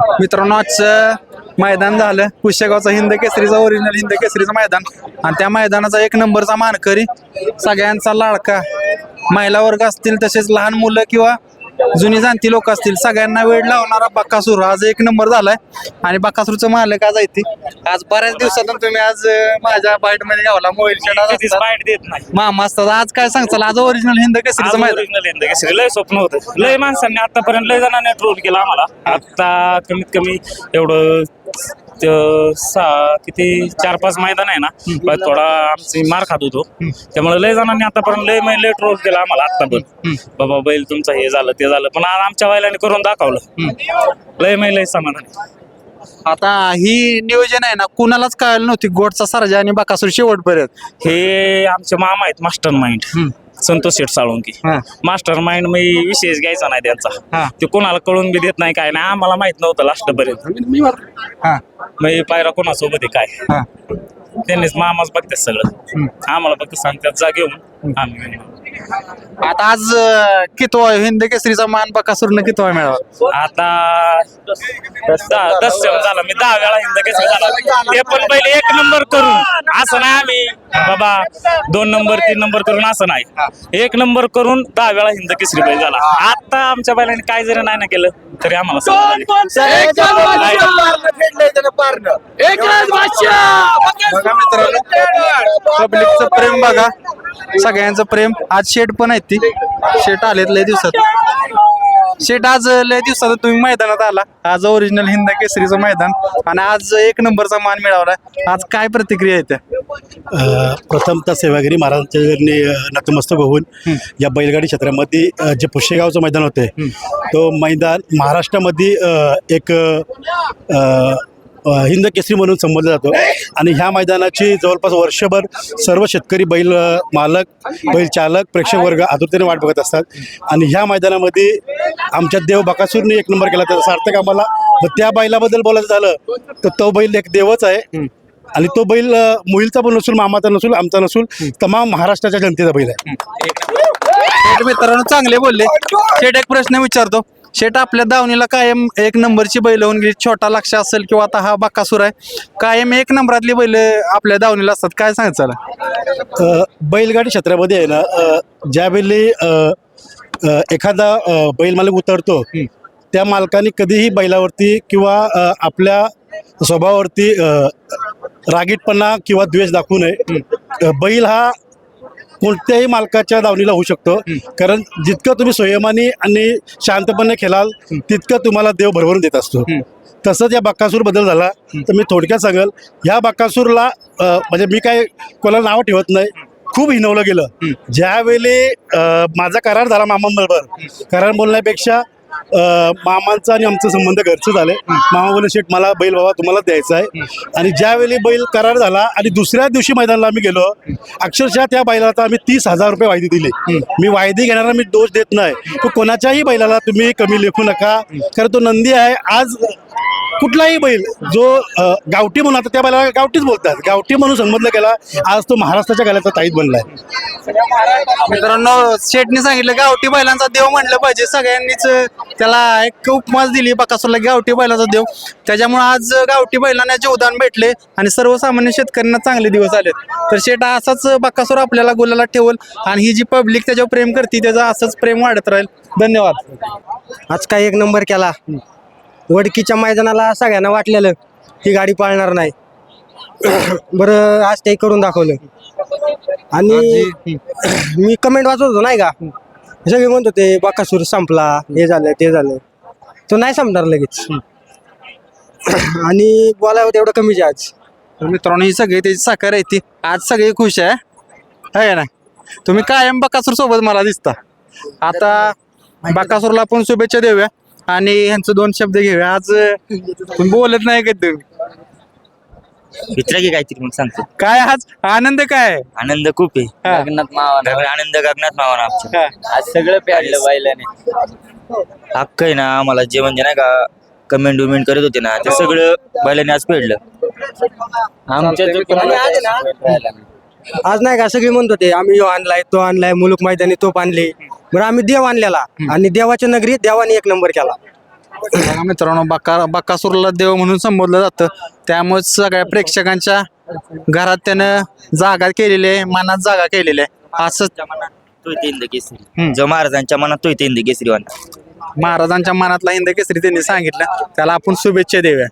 मित्रांनो आजचं मैदान झालं. कुशेगावचा हिंद केसरीचं ओरिजिनल हिंद केसरीचं मैदान. आणि त्या मैदानाचा एक नंबरचा मानकरी सगळ्यांचा लाडका महिला वर्ग असतील तसेच लहान मुलं किंवा जुनी जाणती लोक असतील सगळ्यांना वेळ लावणारा बक्कासूर आज एक नंबर झालाय. आणि बक्कासूरचं मालक आज आहे ते. आज बऱ्याच दिवसातून तुम्ही आज अं, माझ्या बाईटमध्ये गावला मोबाईल बाहेर देत नाही. मामा असतात. आज काय सांगचाल आज ओरिजिनल हिंद केसरीचं आहे. लगेच लय स्वप्न होतं. लय माणसांनी आतापर्यंत लय जणांनी ट्रोल केला आम्हाला. आता कमीत कमी एवढं सहा किती चार पाच मैदान आहे ना थोडा आमची मार खात होतो. त्यामुळे लय जणांनी आतापर्यंत लय मै- लय ट्रोल केला आम्हाला आता पण. बाबा बैल तुमचं हे झालं ते झालं. पण आज आमच्या बैलाने करून दाखवलं. लय मै लय समाधान. आता ही नियोजन आहे ना कुणालाच कळायला नव्हती गोडचा सरजा आणि बकासूर शेवटपर्यंत. हे आमचे मामा आहेत मास्टर माइंड संतोष शेठ साळुंकी. हा. मास्टर माइंड मी विशेष घ्यायचा नाही हा. त्यांचा ते कोणाला कळून बी देत नाही काय नाही. आम्हाला माहीत नव्हतं लास्ट पर्यंत. हा. मी पायरा कोणासोबत आहे काय? हा. त्यांनीच मामाच बघतात सगळं. आम्हाला फक्त सांगतात जा घेऊन. आम्ही घेऊन. आता आज कितवा हिंद केसरीचा मान बकासूरनं कितवा मिळावा? आता दहा- दस झाला. मी दहा वेळा हिंद केसरी झाला. ते पण पहिले एक नंबर करून. असं नाही आम्ही बाबा दोन नंबर तीन नंबर करून असं नाही. एक नंबर करून दहा वेळा हिंद केसरी बैल झाला. आता आमच्या बैलांनी काय जरी नाही ना केलं तरी आम्हाला समाधान आहे. बघा मित्रांनो पब्लिकचं प्रेम बघा. सगळ्यांचं प्रेम आज शेट पण आहेत ती. शेट आलेत लय दिवसात. शेट आज लय दिवसात तुम्ही मैदानात आला. आज ओरिजिनल हिंद केसरीचं मैदान आणि आज एक नंबरचा मान मिळवला. आज काय प्रतिक्रिया येते अ, प्रथमतः सेवागिरी अ, नतमस्तक होऊन या बैलगाडी क्षेत्रामध्ये जे पुशेगावचं मैदान होते तो मैदान महाराष्ट्रामध्ये एक हिंद केसरी म्हणून संबोधला जातो. आणि ह्या मैदानाची जवळपास वर्षभर सर्व शेतकरी बैल मालक बैल चालक प्रेक्षक वर्ग आतुरतेने वाट बघत असतात. आणि ह्या मैदानामध्ये आमच्या देव बकासूरने एक नंबर केला. तर सार्थक आम्हाला त्या बैलाबद्दल बोलायचं झालं तर तो बैल एक देवच आहे. आणि तो बैल अ, मोहिलचा पण नसून मामाचा नसून आमचा नसून तमाम महाराष्ट्राच्या जनतेचा बैल आहे. मित्रांनो चांगले बोलले. शेट एक प्रश्न विचारतो. शेट आपल्या दावणीला कायम एक नंबरची बैल होऊन गेली. छोटा लक्ष असेल किंवा आता हा बक्कासूर आहे कायम एक नंबरातली बैल आपल्या दावणीला असतात. काय सांगायचं अ, बैलगाडी क्षेत्रामध्ये आहे ना अ, ज्यावेळी अ, अ, एखादा अ, बैल मालक उतरतो त्या मालकाने कधीही बैलावरती किंवा अ, आपल्या स्वभावावरती अ, रागीटपणा किंवा द्वेष दाखवू नये. अ, बैल हा कोणत्याही मालकाच्या दावणीला होऊ शकतो. कारण जितकं तुम्ही संयमाने आणि शांतपणे खेळाल तितकं तुम्हाला देव भरभरून देत असतो. तसंच या बक्कासूर बदल झाला तर मी थोडक्यात सांगेल ह्या बक्कासूरला अ, म्हणजे मी काय कोणाला नाव ठेवत नाही खूप हिनवलं गेलं. ज्यावेळी माझा करार झाला मामांबरोबर करार बोलण्यापेक्षा मामांचा आणि आमचं संबंध घरचे झाले. मामा बोलले शेठ मला बैल बाबा तुम्हाला द्यायचा आहे. आणि ज्यावेळी बैल करार झाला आणि दुसऱ्या दिवशी मैदानाला आम्ही गेलो अक्षरशः त्या बैलाला आम्ही तीस हजार रुपये वायदी दिली. मी वायदी घेणारा मी दोष देत नाही. तो कोणाच्याही बैलाला तुम्ही कमी लेखू नका. कारण तो नंदी आहे. आज कुठलाही बैल जो गावठी म्हणून आता त्या बैलाला गावठीच बोलतात. गावठी म्हणून संबोधला गेला आज तो महाराष्ट्राच्या गाल्याचा ताईत बनलाय. मित्रांनो शेटने सांगितलं गावठी बैलांचा देव म्हणलं पाहिजे. सगळ्यांनीच त्याला एक उपमास दिली बकासूरला गावठी बैलाचा देव. त्याच्यामुळे आज गावठी बैलांना जीवदान भेटले आणि सर्वसामान्य शेतकऱ्यांना चांगले दिवस आलेत. तर शेट असाच बकासूर आपल्याला गुलाला ठेवल आणि ही जी पब्लिक त्याच्यावर प्रेम करते त्याचं असंच प्रेम वाढत राहील. धन्यवाद. आज काय एक नंबर केला. वडकीच्या मैदानाला सगळ्यांना वाटलेलं ही गाडी पाळणार नाही. बरं आज ते करून दाखवलं. आणि मी कमेंट वाचत होतो नाही का? सगळे म्हणत होते बाकासूर संपला हे झालं ते झालं तो नाही संपणार लगेच. आणि बोलावं तेवढं कमीच आहे आज. तर मित्रांनो ही सगळी त्याची साखर आहे ती. आज सगळे खुश आहे है? ना तुम्ही कायम बकासूर सोबत मला दिसता. आता बकासूरला आपण शुभेच्छा देऊया आणि ह्यांचं दोन शब्द घेऊया. आज तुम्ही बोलत नाही का तुम्ही? मित्र की काहीतरी मग सांगतो. काय आज? आनंद काय? आहे? आनंद खूप आहे. हा. गगनात आनंद गगनात हा. आज सगळं पेडलं बैलाने. हक्क आहे ना आम्हाला जे म्हणजे नाही का कमेंट विमेंट करत होते ना ते सगळं बैलाने आज फेडलं आमच्या आज ना- आज नाही का सगळे म्हणत होते आम्ही यो आणलाय तो आणलाय मुलुक मैदानी तोप आणले. बरं आम्ही देव आणलेला. आणि देवाच्या नगरीत देवाने एक नंबर केला. बघा मित्रांनो बक्का बक्कासूरला देव म्हणून संबोधलं जातं. त्यामुळे सगळ्या प्रेक्षकांच्या घरात त्यानं जागा केलेली आहे मनात जागा केलेली आहे. असंच ते हिंद. केसरी. जो महाराजांच्या मनात ते हिंद केसरी महाराजांच्या मनातला हिंद केसरी त्यांनी सांगितलं. त्याला आपण शुभेच्छा देऊया.